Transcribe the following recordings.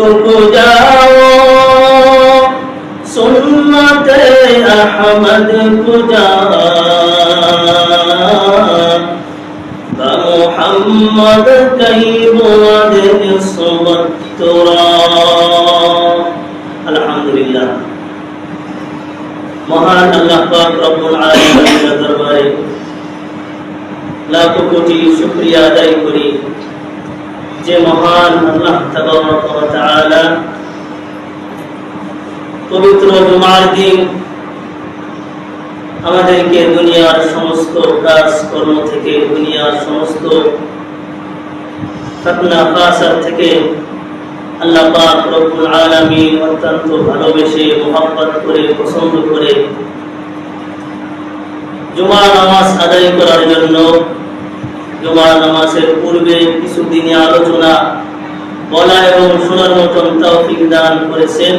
টুকু যাও। সুন্নতে আহমদ কুজা মোহাম্মদ কই সুবত্তরা আলহামদুলিল্লাহ। মহান আল্লাহ পাক রব্বুল আলামিনের দরবারে লাখো কোটি শুকরিয়া আদায় করি। যে মহান আল্লাহ তাআলা পবিত্র জুমার দিন আমাদেরকে দুনিয়ার সমস্ত কাজ কর্ম থেকে, দুনিয়ার সমস্ত ফতনা ফাসাদ থেকে আল্লাহ পাক রব্বুল আলামিন অত্যন্ত ভালোবেসে, মোহাব্বত করে, পছন্দ করে জুমা নামাজ আদায় করার জন্য জুমা নামাজের পূর্বে কিছু দিনে আলোচনা, বলা এবং শোনার মতন তৌফিক দান করেছেন।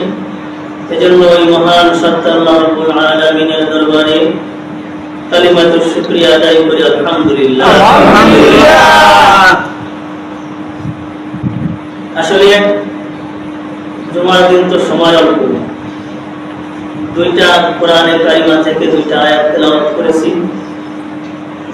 এজন্য ওই মহান সত্তাল্লাহ রব্বুল আলামিনের দরবারে কালিমাতু শুকরিয়া আদায় করি, আলহামদুলিল্লাহ। আসলে জুমার দিন তো সময় অল্প। দুইটা কোরআনের কারিমা থেকে দুইটা আয়াত তেলাওয়াত করেছি।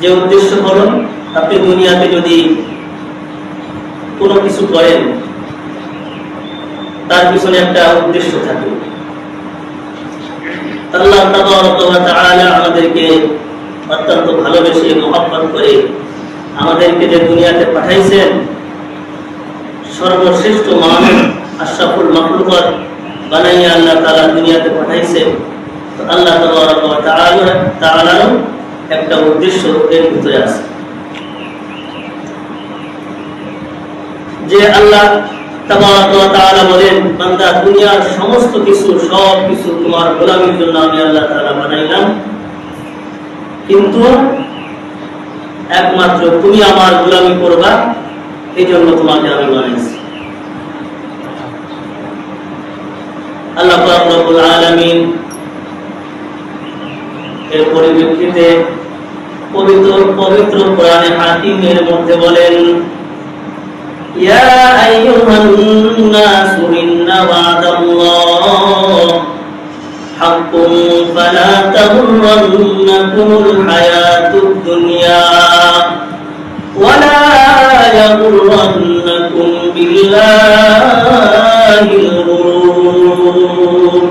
যে উদ্দেশ্য হলো আপনি দুনিয়াতে যদি কোনো কিছু করেন, তার পিছনে একটা উদ্দেশ্য থাকে। আমাদেরকে অত্যন্ত ভালোবেসে মহব্বত করে আমাদেরকে যে দুনিয়াতে পাঠাইছেন, সর্বশ্রেষ্ঠ মানব আশরাফুল মাখলুকাত বানাইয়া আল্লাহ তালা দুনিয়াতে পাঠাইছেন। আল্লাহ তাআলা তাআলারও একটা উদ্দেশ্য এর ভিতরে আছে। যে আল্লাহ সমস্ত কিছু, সব কিছু তোমার জন্য আমি আল্লাহ বানাইলাম। কিন্তু একমাত্র তুমি আমার গোলামি করবা এই জন্য তোমাকে আমি বানাইছি। আল্লাহ আলামিন এর পরিপ্রেক্ষিতে পবিত্র পবিত্র কোরআনে হাকিমের মধ্যে বলেন, ইয়া আইয়ুহান নাস ইন্না ওয়াদাল্লাহ, হাক্কুম ফালা হায়াতুদ দুনিয়া, ওয়ালা বিল্লাহিল গুরুর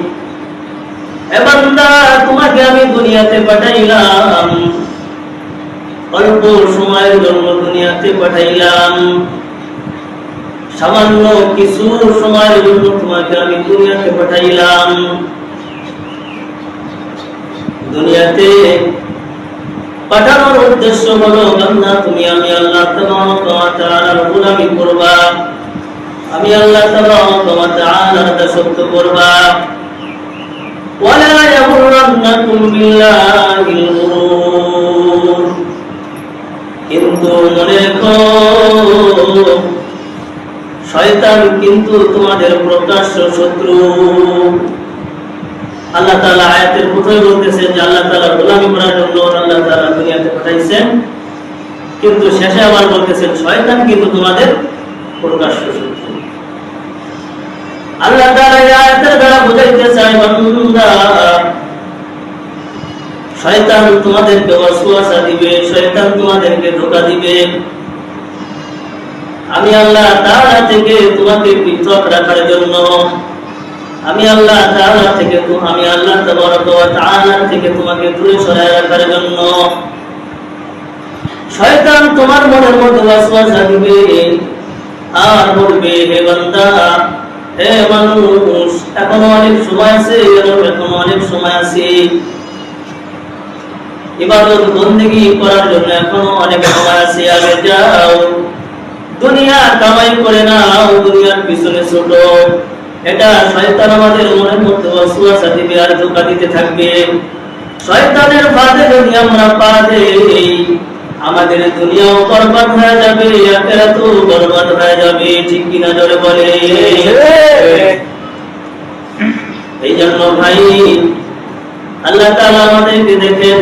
তোমাকে আমি দুনিয়াতে পাঠাইলাম। আমি পাঠানোর উদ্দেশ্য হলো, বান্দা, তুমি আমি আল্লাহ তাআলার গোলামি করবা। আমি আল্লাহ তাআলার করবা। ওয়ালা ইয়াগুররান্নাকুম বিল্লাহিল গুরুর কিন্তু মনে শয়তান কিন্তু তোমাদের প্রকাশ্য শত্রু। আল্লাহ আয়াতের বলতেছেন যে আল্লাহ করার জন্য আল্লাহ দুনিয়াতে পাঠাইছেন। কিন্তু শেষে আবার বলতেছেন, শয়তান কিন্তু তোমাদের প্রকাশ্য শত্রু। আল্লাহ তাআলা আয়াতের দ্বারা বুঝাইতে চায় শয়তান তোমাদেরকে ওয়াসওয়াসা দিবে, শয়তান তোমাদেরকে ধোঁকা দিবে। আমি আল্লাহ তাআলা থেকে তোমাকে পৃথক রাখার জন্য, আমি আল্লাহ তাআলা থেকে আমি আল্লাহ তাবারক ওয়া তাআলা থেকে তোমাকে দূরে সরায় রাখার জন্য। শয়তান তোমার মনের মধ্যে ওয়াসওয়াসা দিবে আর বলবে, হে বান্দা, হে মানুষ, এখনও অনেক সময় আছে এখনও অনেক সময় আছে। ইবাদত বন্দেগি করার জন্য এখনও অনেক সময় আছে, আগে যাও। দুনিয়া কামাই করে না দুনিয়ার পিছনে ছোট। এটা শয়তান আমাদের মনের মধ্যে ওয়াসওয়াসা দিবে আর ধোঁকা দিতে থাকবে। শয়তানের ফাঁদে যদি আমরা পা দেই, আমাদের দুনিয়াও বরবাদ হয়ে যাবে, আখেরাতও বরবাদ হয়ে যাবে। ঠিক কিনা জোরে বলে? এই জন্য ভাই, আল্লাহ তাআলা আমাদেরকে দেখেন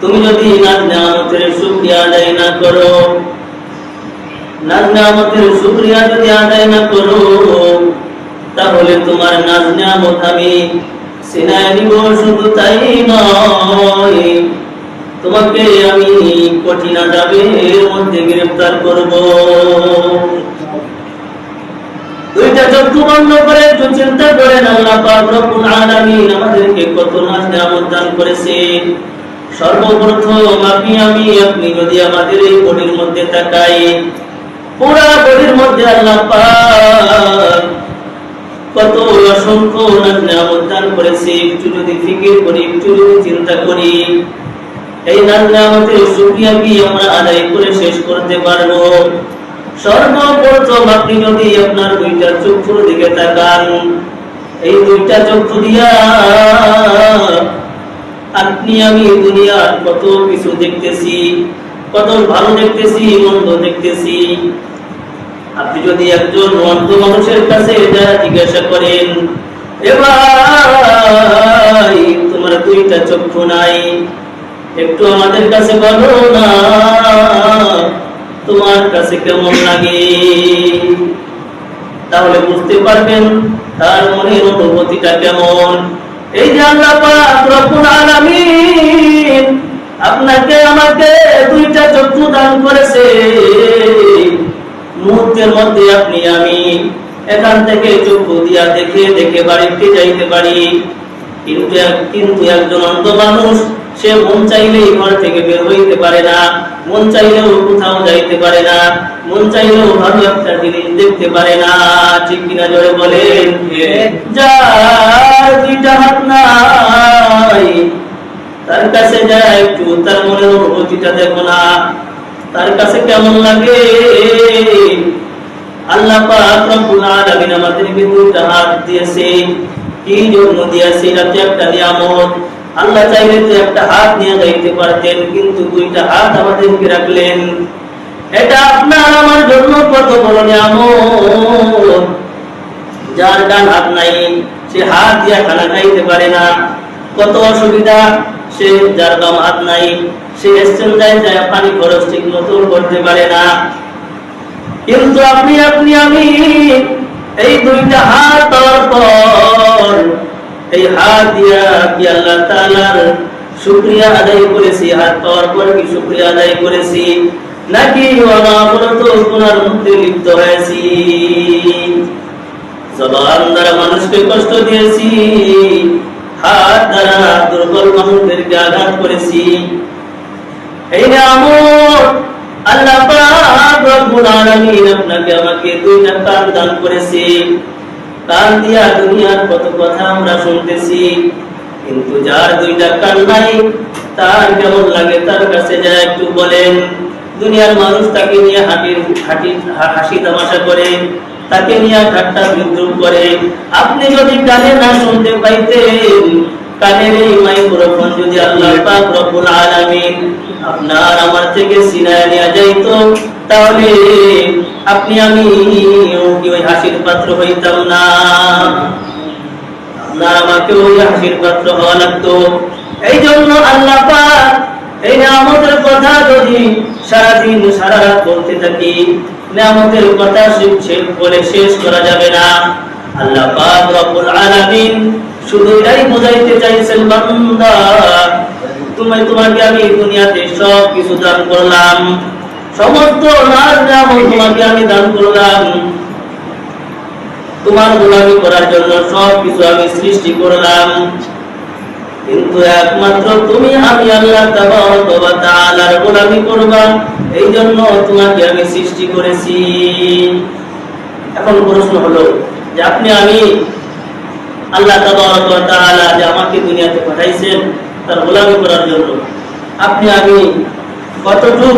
তুমি যদি নাজ নিয়ামতের শুকরিয়া আদায় না করো নাজ নিয়ামতের শুকরিয়া যদি আদায় না করো, তাহলে তোমার নাজ নিয়ামত আমি সিনায় নিব, শুধু তাই নয়, তোমাকে আমি কঠিন আজাবের মধ্যে গ্রেফতার করব। দুইটা চক্ষু বন্ধ করে একটু চিন্তা করেন, আল্লাহ পাক রব্বুল আলামিন আমাদেরকে কত নাজ নিয়ামত দান করেছে সর্বপ্রথম আপনি আমি, আপনি যদি আমাদের এই বডির মধ্যে তাকাই, পুরা বডির মধ্যে আল্লাহ কত অসংখ্য দান করেছে। একটু যদি ফিকির করি, একটু যদি চিন্তা করি, এই নাজ নিয়ামতের শুকরিয়া কি আমরা আদায় করে শেষ করতে পারব? সর্বপ্রথম আপনি যদি আপনার দুইটা চক্ষুর দিকে তাকান, এই দুইটা চক্ষু দিয়া আপনি আমি দুনিয়ার কত কিছু দেখতেছি, কত ভালো দেখতেছি, মন্দ দেখতেছি। আপনি যদি একজন অন্ধ মানুষের কাছে এটা জিজ্ঞাসা করেন এবার তোমার দুইটা চক্ষু নাই, একটু আমাদের কাছে বলো না, তোমার কাছে কেমন লাগে? তাহলে বুঝতে পারবেন তার মনের অনুভূতিটা কেমন। এই যে আল্লাহ পাক রব্বুল আলামিন আপনাকে আমাকে দুইটা চক্ষু দান করেছে। মুহূর্তের মধ্যে আপনি আমি এখান থেকে চক্ষু দিয়া দেখে দেখে বাড়িতে যাইতে পারি। কিন্তু কিন্তু একজন অন্ধ মানুষ সে মন চাইলেই ঘর থেকে বের হইতে পারে না মন চাইলেও কোথাও যাইতে পারে না মন চাইলেও ভালো একটা জিনিস দেখতে পারে না। ঠিক কিনা জোরে বলেন? যার দুইটা হাত নাই তার কাছে যায় একটু তার মনের অনুভূতিটা দেখো না। তার কাছে কেমন লাগে? আল্লাহ পাক রব্বুল আলামিন আমাদেরকে দুইটা হাত দিয়েছে কি জন্য দিয়েছে এটা একটা নিয়ামত। আল্লাহ চাইলে তো একটা হাত নিয়ে যাইতে পারতেন, কিন্তু দুইটা হাত আমাদেরকে রাখলেন। এটা আপনার আমার জন্য কত বড় নিয়ামত। যার ডান হাত নাই, সে হাত দিয়া খানা খাইতে পারে না। কত অসুবিধা, সে যার বাম হাত নাই, সে যায় যায় পানি খরচ ঠিক মতো করতে পারে না। কিন্তু আপনি আপনি, আমি এই দুইটা হাত পাওয়ার পর এই হাত দিয়া কি আল্লাহ তাআলার শুকরিয়া আদায় করেছি? হাত পাওয়ার পর কি শুকরিয়া আদায় করেছি? নাকি অনাবরত গুনার মধ্যে লিপ্ত হয়েছি। জবান দ্বারা মানুষকে কষ্ট দিয়েছি, হাত দ্বারা দুর্বল মানুষদেরকে আঘাত করেছি। এই নিয়ামত আল্লাহ পাক রব্বুল আপনাকে আমাকে দুইটা কান দান করেছে। কান দিয়া দুনিয়ার কত কথা আমরা শুনতেছি, কিন্তু যার দুইটা কান নাই, তার কেমন লাগে? তার কাছে যা একটু বলেন। দুনিয়ার মানুষ তাকে নিয়ে হাঁটি হাঁটি, হাসি তামাশা করে, তাকে নিয়ে ঠাট্টা বিদ্রুপ করে। আপনি যদি কানে না শুনতে পাইতেন, কানের এই মাইক্রোফোন যদি আল্লাহ পাক রব্বুল আলামিন আপনার আমার থেকে সিনায় নিয়ে যাইতো তাহলে আপনি আমি ওই হাসির পাত্র হইতাম না। আমাকে ওই হাসির পাত্র হওয়া লাগতো। এই জন্য আল্লাহ এই নিয়ামতের কথা যদি সারাদিন সারা রাত বলতে থাকি, নিয়ামতের কথা বলে শেষ করা যাবে না। আল্লাহ আলামিন শুধু এটাই বোঝাইতে চাইছেন, বান্দা, তুমি তোমাকে আমি দুনিয়াতে সব কিছু দান করলাম। সমস্ত নাজ নিয়ামত তোমাকে আমি দান করলাম। তোমার গোলামি করার জন্য সব কিছু আমি সৃষ্টি করলাম। কিন্তু একমাত্র তুমি, আমি আল্লাহ তাআলার গোলামি করবা। এই জন্য তোমাকে আমি সৃষ্টি করেছি। এখন প্রশ্ন হলো যে আপনি, আমি আল্লাহ তাআলা যে আমাকে দুনিয়াতে পাঠাইছেন, তার গোলামি করার জন্য আপনি, আমি কতটুকু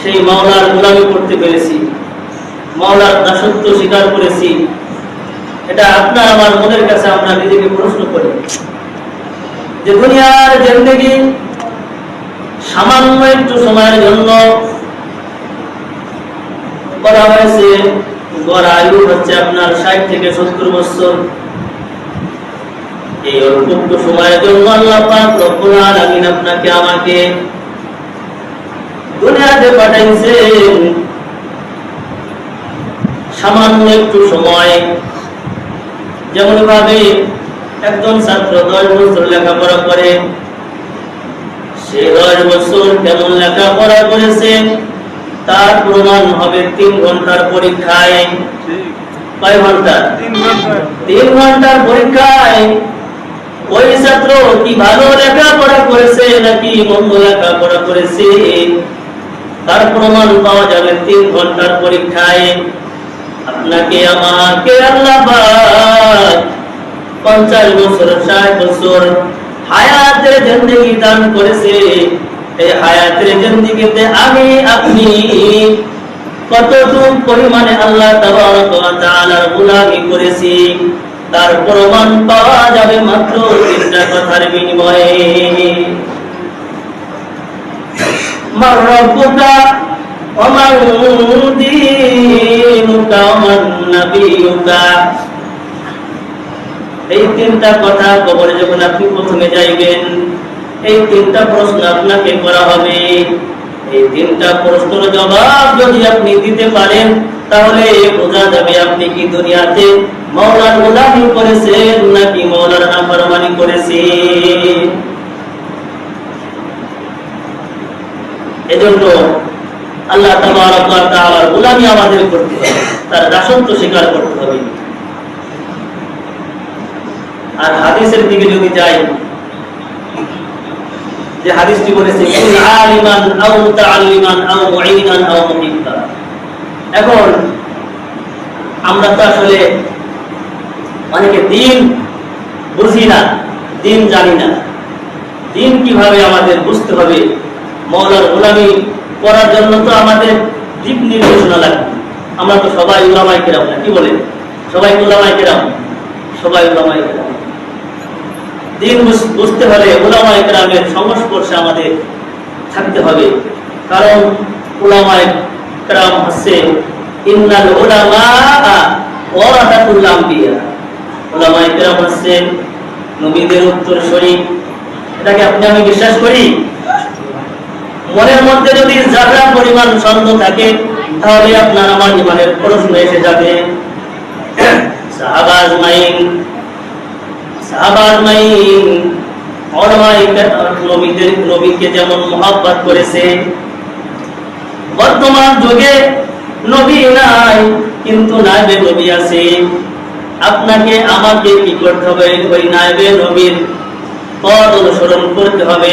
সেই মাওলার গোলামি করতে পেরেছি, মাওলার দাসত্ব স্বীকার করেছি। এটা আপনার আমার মনের কাছে আমরা নিজেকে প্রশ্ন করি যে দুনিয়ার জিন্দগি সামান্য একটু সময়ের জন্য করা হয়েছে। গড় আয়ু হচ্ছে আপনার ষাট থেকে সত্তর বছর। এই অল্প সময়ের জন্য আল্লাহ পাক রব্বুল আলামিন আপনাকে আমাকে দুনিয়াতে পাঠাইছেন সামান্য একটু সময়। যেমন ভাবে একজন ছাত্র দশ বছর লেখাপড়া করে সে দশ বছর কেমন লেখাপড়া করেছে তার প্রমাণ হবে তিন ঘণ্টার পরীক্ষায়। কয় ঘণ্টা। তিন ঘণ্টার পরীক্ষায় ওই ছাত্র কি ভালো লেখাপড়া করেছে নাকি মন্দ লেখাপড়া করেছে? তার প্রমাণ পাওয়া যাবে তিন ঘণ্টার পরীক্ষায়। আপনাকে আমাকে আল্লাহ পঞ্চাশ বছর, ষাট বছর হায়াতের জিন্দগি দান করেছে। এই হায়াতের জিন্দগিতে আমি, আপনি কতটুকু পরিমাণে আল্লাহ তাআলার গোলামি করেছি, তার প্রমাণ পাওয়া যাবে মাত্র তিনটা কথার বিনিময়ে। মার রব্বুকা ومن دينك ومن نبيك এই তিনটা কথা কবরে যখন আপনি প্রথমে যাইবেন এই তিনটা প্রশ্ন আপনাকে করা হবে এই তিনটা প্রশ্নের জবাব যদি আপনি দিতে পারেন তাহলে বোঝা যাবে আপনি কি দুনিয়াতে মৌলার গোলামি করেছেন নাকি মৌলার নাফরমানি করেছেন এজন্য আল্লাহ গোলামি আমাদের করতে হবে, তার দাসত্ব স্বীকার করতে হবে। আর হাদিসের দিকে যদি যাই, যে হাদিসটি বলেছে এখন আমরা তো আসলে অনেকে দিন বুঝি না, দিন জানি না। দিন কীভাবে আমাদের বুঝতে হবে মৌলার গোলামি করার জন্য তো আমাদের দিক নির্দেশনা লাগবে। আমরা তো সবাই উলামাই কেরাম না, কি বলেন? সবাই উলামাই কেরাম? সবাই উলামাই কেরাম দিন বুঝ- বুঝতে হলে উলামাই কেরামের সংস্পর্শে আমাদের থাকতে হবে। কারণ উলামাই কেরাম হচ্ছে ইন্নাল উলামা ওয়ারাসাতুল আম্বিয়া। উলামাই কেরাম হচ্ছে নবীদের এটাকে আপনি আমি বিশ্বাস করি? মনের মধ্যে যদি যারা পরিমাণ সন্দেহ থাকে, তাহলে আপনার আমার জীবনের প্রশ্ন এসে যাবে। মাইন মাইন বর্তমান যুগে নাই, কিন্তু নবী আছে। আপনাকে আমাকে কি করতে হবে? ওই নাইবে নবীর পথ অনুসরণ করতে হবে।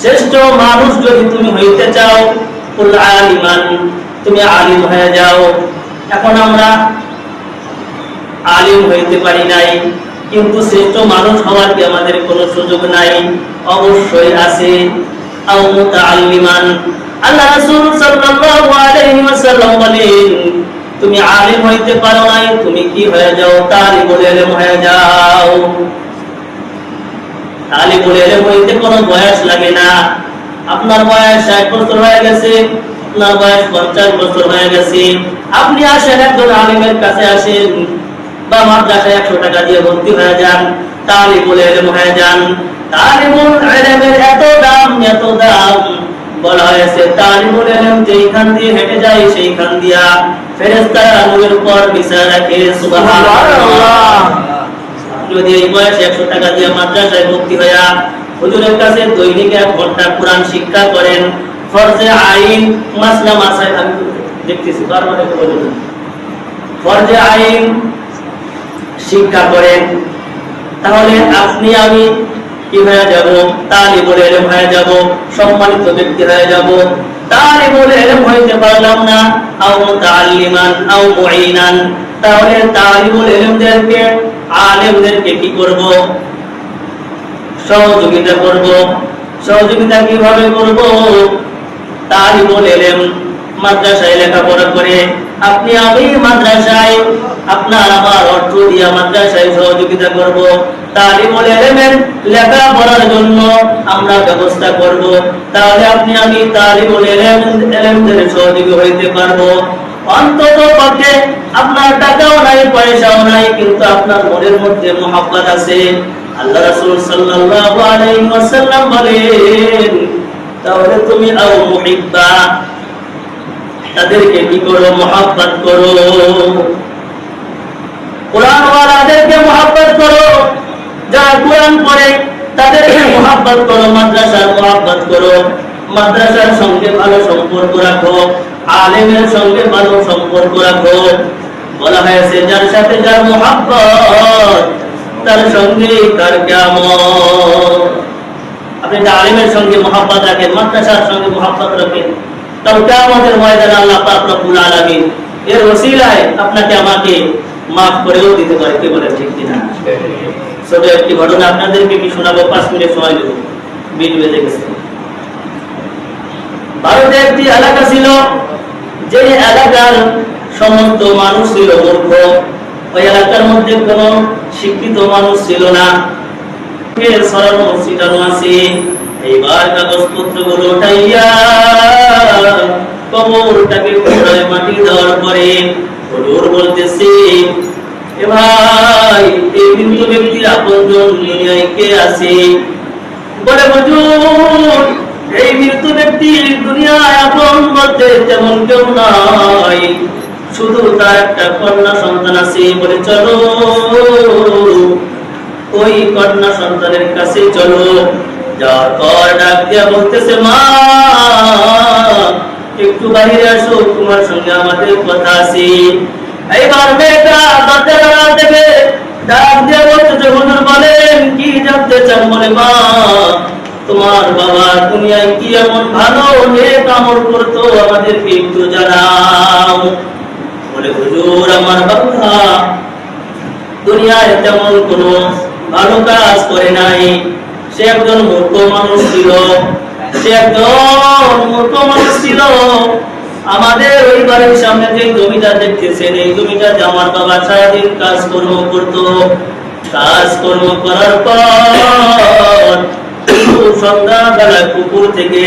শ্রেষ্ঠ মানুষ যদি তুমি হইতে চাও আলিমান, তুমি আলিম হয়ে যাও। এখন আমরা আলিম হইতে পারি নাই, কিন্তু শ্রেষ্ঠ মানুষ হওয়ার কি আমাদের কোনো সুযোগ নাই? অবশ্যই আছে। আও আল্লাহ রাসূল সাল্লাল্লাহু আলাইহি ওয়াসাল্লাম বলেন, তুমি আলিম হইতে পারো নাই, তুমি কি হয়ে যাও? তালিবুল ইলম হয়ে যাও। তালিবুল ইলম হইতে কোনো বয়স লাগে না। আপনার বয়স 60 বছর হয়ে গেছে, আপনার বয়স 50 বছর হয়ে গেছে। আপনি আসেন, একজন আলিমের কাছে আসেন, বা মাদ্রাসায় একশো টাকা দিয়ে ভর্তি হয়ে যান হয়ে যান। দাম বলা যেইখান দিয়ে হেঁটে যায়, সেইখান দিয়া। ফেরেস্তারা নূরের উপর বিচার রাখে, সুবহানাল্লাহ। যদি এই বয়সে একশো টাকা দিয়ে মাদ্রাসায় হইয়া হুজুরের কাছে দৈনিক এক ঘণ্টা কোরআন শিক্ষা করেন, ফরজে আইন মাসলা মাসায়, আমি দেখতেছি ফরজে আইন শিক্ষা করেন, তাহলে আপনি আমি কি হয়ে যাব? তালিবুল এলেম হয়ে যাব, সম্মানিত ব্যক্তি হয়ে যাব। তালিবুল এলেম হইতে পারলাম না, আও মুতাআল্লিমান, আও মুঈনান। তাহলে তালিবুল এলেমদেরকে আলেমদেরকে কি করব? সহযোগিতা করব। সহযোগিতা কীভাবে করব? তালিবুল এলেম মাদ্রাসায় লেখাপড়া করে, আপনি আমি মাদ্রাসায়, আপনার আমার অর্থ দিয়া মাদ্রাসায় সহযোগিতা করব। তালিমুল এলেমের লেখাপড়ার জন্য আমরা ব্যবস্থা করব। তাহলে আপনি আমি তালিমুল এলেম এলেমদের সহযোগী হইতে পারব। অন্তত পক্ষে আপনার টাকাও নাই, পয়সাও নাই, কিন্তু আপনার মনের মধ্যে আছে। আল্লাহ বলেন, তাহলে তুমি আও তাদেরকে কি করো? মহাব্বত করো। কোরআন ওয়ালাদেরকে মহাব্বত করো। যারা কোরআন পড়ে, তাদেরকে মহাব্বত করো, মাদ্রাসার মহাব্বত করো। মাদ্রাসার সঙ্গে ভালো সম্পর্ক রাখো। আলেমের সঙ্গে ভালো সম্পর্ক রাখো। বলা হয়েছে, যার সাথে যার মহাব্বত, তার সঙ্গে তার কেমন আপনি যদি আলিমের সঙ্গে মহাব্বত রাখেন, মাদ্রাসার সঙ্গে মহাব্বত রাখেন কেমতের আল্লাহ পাক রব্বুল আলামিন এর ওসিলায় আপনাকে আমাকে মাফ করেও দিতে পারে। কে ঠিক কিনা? ছোট একটি ঘটনা আপনাদেরকে কি শোনাবো? পাঁচ মিনিট সময় দেবো। বিল বেজে গেছে ভারতে একটি এলাকা ছিল যে এলাকার সমস্ত মানুষ ছিল মূর্খ। ওই এলাকার মধ্যে কোনো শিক্ষিত মানুষ ছিল না। সরানো ছিটানো এ ভাই, এই মৃত ব্যক্তির আপনজন কে আছে? বলে, হুজুর এই মৃত ব্যক্তি দুনিয়ায় আপন বলতে তেমন কেউ নাই। শুধু তার একটা কন্যা সন্তান আছে বলে চলো। ওই কন্যা সন্তানের কাছে চলো। বলতেছে, মা, একটু বাইরে আসো, তোমার সঙ্গে আমাদের কথা আছে। এইবার মেয়েটা দেবে। ডাক দিয়া বলতেছে, হুজুর বলেন, কি জানতে চান বলে মা? তোমার বাবা দুনিয়ায় কি এমন ভালো নেক আমল করতো? আমাদেরকে একটু জানাও। বলে, হুজুর, আমার বাবা দুনিয়ায় তেমন কোনো ভালো কাজ করে নাই। সে একজন মূর্খ মানুষ ছিল। সে একজন মূর্খ মানুষ ছিল। আমাদের ওই বাড়ির সামনে যে জমিটা দেখতেছেন, এই জমিটাতে আমার বাবা সারাদিন কাজকর্ম করত, কাজকর্ম করার পর সন্ধ্যাবেলা কুকুর থেকে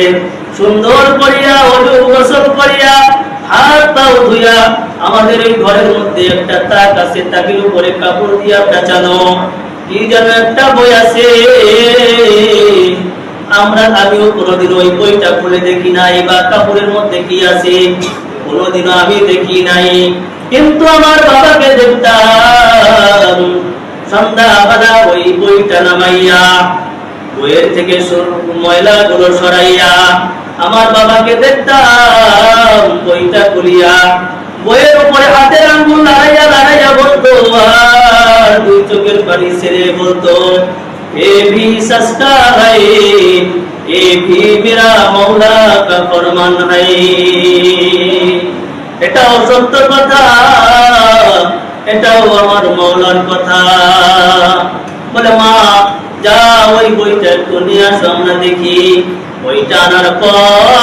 সুন্দর করিয়া অজু গোসল করিয়া হাত পাও ধুইয়া আমাদের এই ঘরের মধ্যে একটা তাক আছে, তাকের উপরে কাপড় দিয়া কি যেন একটা বই আছে। আমরা, আমিও কোনোদিন ওই বইটা খুলে দেখি নাই বা কাপড়ের মধ্যে কি আছে আমি দেখি নাই। কিন্তু আমার বাবাকে দেখতাম, সন্ধ্যাবেলা ওই বইটা নামাইয়া বইয়ের থেকে ময়লা গুলো সরাইয়া। আমার বাবাকে দেখতাম বইটা খুলিয়া। বইয়ের উপরে হাতের আঙ্গুল লড়াইয়া লড়াইয়া বলতো দুই চোখের পানি ছেড়ে বলতো, এ ভি সস্তা है এ ভি মেরা মৌলা কা ফরমান সত্য কথা, এটাও আমার মৌলার কথা। বলে, মা যা ওই বইটা একটু নিয়ে দেখি বইটা আনার পর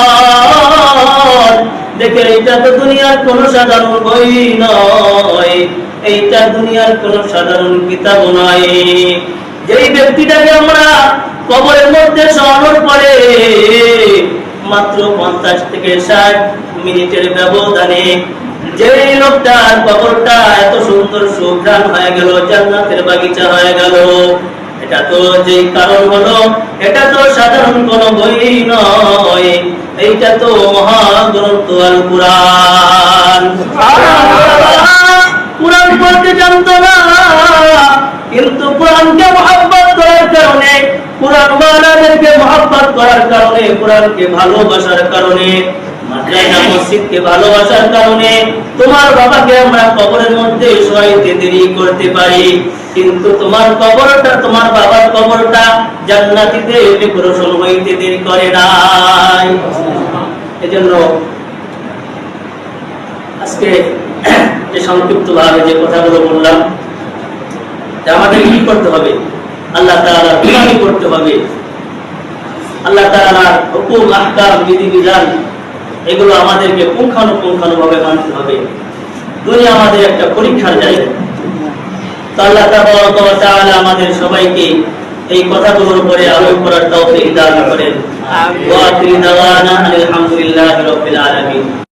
দেখে এইটা তো দুনিয়ার কোন সাধারণ বই নয়, এইটা দুনিয়ার কোন সাধারণ কিতাব নয়। যেই ব্যক্তিটাকে আমরা কবরের মধ্যে সরানোর পরে মাত্র পঞ্চাশ থেকে ষাট মিনিটের ব্যবধানে যে লোকটার কবরটা এত সুন্দর সুঘ্রাণ হয়ে গেল, জান্নাতের বাগিচা হয়ে গেল এটা তো যে কারণ হলো, এটা তো সাধারণ কোন বই নয়। এইটা তো মহাগ্রন্থ আল কুরআন। কুরআন পড়তে জানতো না, কিন্তু কোরআনকে মহব্বত করার কারণে, কোরআন ওয়ালাদেরকে মহব্বত করার কারণে, কোরআনকে ভালোবাসার কারণে মসজিদকে ভালোবাসার কারণে, তোমার বাবাকে আমরা কবরের মধ্যে শোয়াইতে দেরি করতে পারি। কিন্তু তোমার কবরটা, তোমার বাবার কবরটা জান্নাতিতে ডেকোরেশন হইতে দেরি করে নাই। এজন্য আজকে যে সংক্ষিপ্ত ভাবে যে কথাগুলো বললাম আমাদের কি করতে হবে? আল্লাহ তাআলা গুলামি করতে হবে। আল্লাহ তাআলার হুকুম, আহকাম, বিধিবিধান, এগুলো আমাদেরকে পুঙ্খানুপুঙ্খানু ভাবে মানতে হবে। দুনিয়া আমাদের একটা পরীক্ষার জায়গা। তো আল্লাহ তাআলা আমাদের সবাইকে এই কথাগুলোর উপরে আমল করার তৌফিক দান করেন। ওয়া আখিরি দাওয়ানা আলহামদুলিল্লাহি রাব্বিল আলামিন।